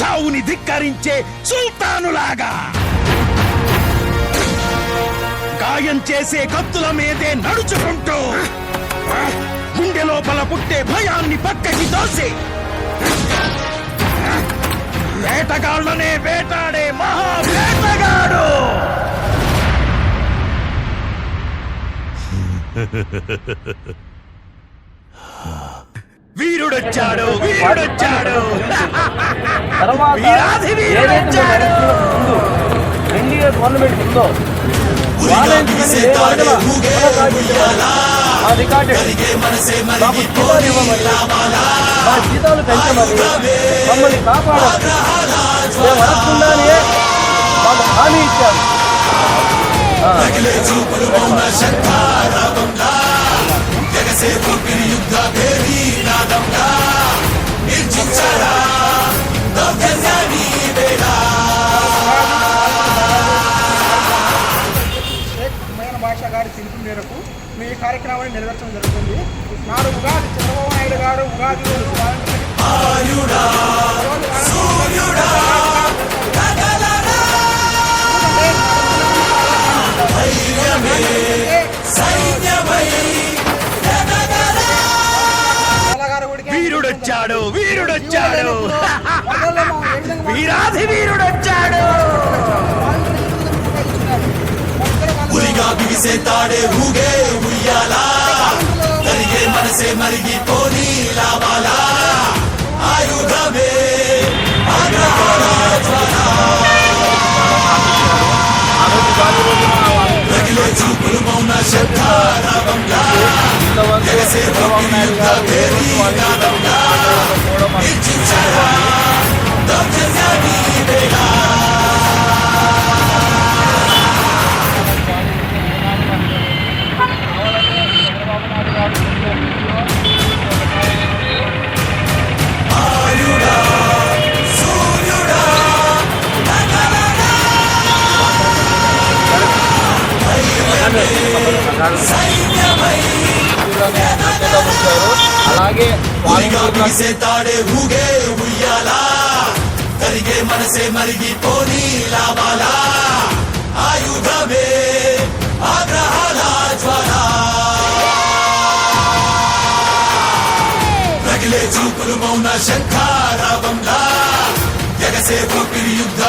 చావుని ధిక్కరించే సుల్తానులాగా. గాయం చేసే కత్తుల మీదే నడుచుకుంటూ గుండె లోపల పుట్టే భయాన్ని పక్కకి దోసి వేటగాళ్ళనే వేటాడే మహా వేటగాడు వీరుడొచ్చాడు వీరుడొచ్చాడు. తర్వాత ఏదైతే ముందు ఎన్డీఏ గవర్నమెంట్ ఉందో మా జీతాలు పెంచమని మమ్మల్ని కాపాడాలి మేము అడగకుండానే మాకు హామీ ఇచ్చారు. ఆ. షేక్ హుమయూన్ బాషా గారి పిలుపు మేరకు మీ ఈ కార్యక్రమాన్ని నెరవేర్చడం జరుగుతుంది. నాడు ఉగాది చంద్రబాబు నాయుడు గారు ఉగాది రోజు వీరుడొచ్చాడు వీరుడొచ్చాడు. ఏ వీరుడు వచ్చాడు వీరుడొచ్చాడు బిగిసే తాడే ఊగే ఉయ్యాలా? అలాగే కరిగే మనసే మరిగి పోనీ లావాలా ఆయుధమే ఆగ్రహాల జ్వాల రగిలే చూపులు మౌన శంఖారావంలా ఎగసే ఊపిరి యుద్ధ